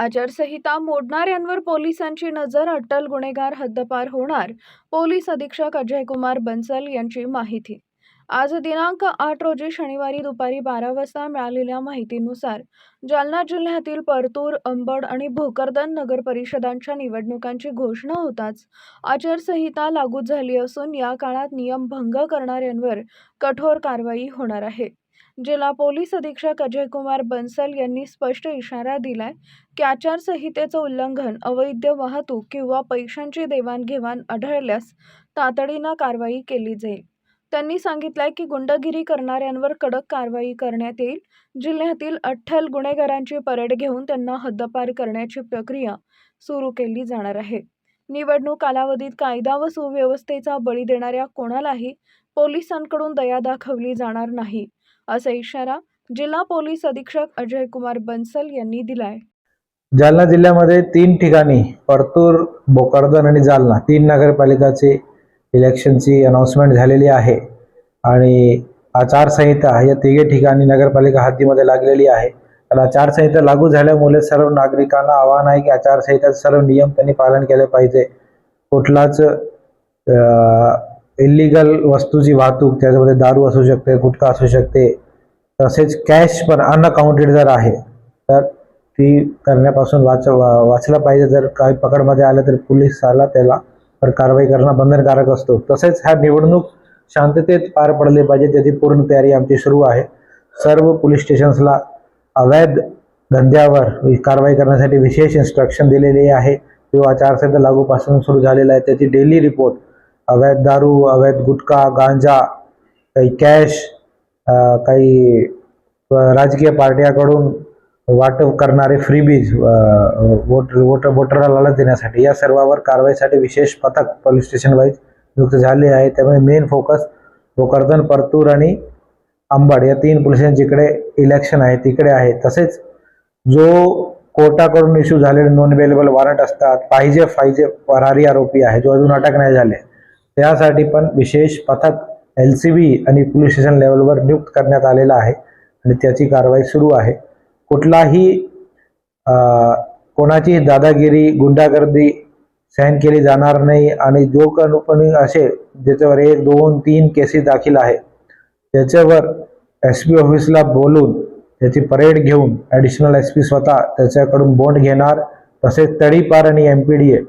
आचारसंहिता मोडणाऱ्यांवर पोलिसांची नजर अट्टल गुन्हेगार हद्दपार होणार पोलीस अधीक्षक अजयकुमार बन्सल यांची माहिती. आज दिनांक आठ रोजी शनिवारी दुपारी बारा वाजता मिळालेल्या माहितीनुसार जालना जिल्ह्यातील परतूर अंबड आणि भोकरदन नगर परिषदांच्या निवडणुकांची घोषणा होताच आचारसंहिता लागू झाली असून या काळात नियम भंग करणाऱ्यांवर कठोर कारवाई होणार आहे. जिल्हा पोलीस अधीक्षक अजयकुमार बन्सल यांनी स्पष्ट इशारा दिलाय की आचारसंहितेचं उल्लंघन अवैध वाहतूक किंवा पैशांची देवाणघेवाण आढळल्यास तातडीनं कारवाई केली जाईल. त्यांनी सांगितलंय की गुंडगिरी करणाऱ्यांवर कडक कारवाई करण्यात येईल. जिल्ह्यातील अठ्ठल गुन्हेगारांची परेड घेऊन त्यांना हद्दपार करण्याची प्रक्रिया सुरू केली जाणार आहे. निवडणूक कालावधीत कायदा व सुव्यवस्थेचा बळी देणाऱ्या कोणालाही पोलिसांकडून दया दाखवली जाणार नाही. असा इशारा जिल्हा पोलीस अधीक्षक अजय कुमार बन्सल यांनी दिलाय. जालना जिल्ह्यामध्ये तीन ठिकाणी परतूर बोकारदन आणि जालना तीन नगरपालिकाची इलेक्शनची अनाऊन्समेंट झालेली आहे. आणि आचारसंहिता या तिघे ठिकाणी नगरपालिका हद्दीमध्ये लागलेली आहे. तर आचारसंहिता लागू झाल्यामुळे सर्व नागरिकांना आवाहन आहे की आचारसंहिताचे सर्व नियम त्यांनी पालन केले पाहिजे. कुठलाच इलिगल वस्तूची वाहतूक त्याच्यामध्ये दारू असू शकते गुटखा असू शकते तसेच कॅश पण अनअकाउंटेड जर आहे तर ती करण्यापासून वाच वा- वाचलं पाहिजे. जर काही पकडमध्ये आलं तर पोलिसाला त्याला पर कारवाई करणं बंधनकारक असतो. तसेच ह्या निवडणूक शांततेत पार पडली पाहिजे त्याची पूर्ण तयारी आमची सुरू आहे. सर्व पोलीस स्टेशन्सला अवैध धंद्यावर कारवाई करण्यासाठी विशेष इन्स्ट्रक्शन दिलेली आहे. किंवा आचारसंहिता लागूपासून सुरू झालेला आहे. त्याची डेली रिपोर्ट अवैध दारू अवैध गुटखा गांजा काही कॅश काही राजकीय पार्ट्याकडून वाटप करणारे फ्रीबीज वोट वोटर वोटरला लालच देण्यासाठी या सर्वावर कारवाईसाठी विशेष पथक पोलीस स्टेशन वाईज नियुक्त झाले आहे. त्यामुळे मेन फोकस भोकरदन परतूर आणि अंबड या तीन पोलिसांच्या जिकडे इलेक्शन आहे तिकडे आहे. तसेच जो कोर्टाकडून इश्यू झालेले नॉन अवेलेबल वॉरंट असतात पाहिजे पाहिजे फरारी आरोपी आहे जो अजून अटक नाही झाले त्यासाठी पण विशेष पथक एल सी बी आणि पोलीस स्टेशन लेवलवर नियुक्त करण्यात आलेला आहे आणि त्याची कारवाई सुरू आहे. कुठलाही कोणाची दादागिरी गुंडागर्दी सहन केली जाणार नाही आणि जो कोणी असे ज्याच्यावर एक दोन तीन केसेस दाखल आहे त्याच्यावर एस पी ऑफिसला बोलून त्याची परेड घेऊन ॲडिशनल एस पी स्वतः त्याच्याकडून बोंड घेणार तसेच तडीपार आणि एम पी डी ए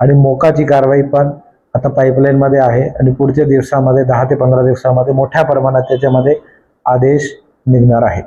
आणि मोकाची कारवाई पण आता पाईपलाईनमध्ये आहे आणि पुढच्या दिवसामध्ये दहा ते पंधरा दिवसामध्ये मोठ्या प्रमाणात त्याच्यामध्ये आदेश निघणार आहेत.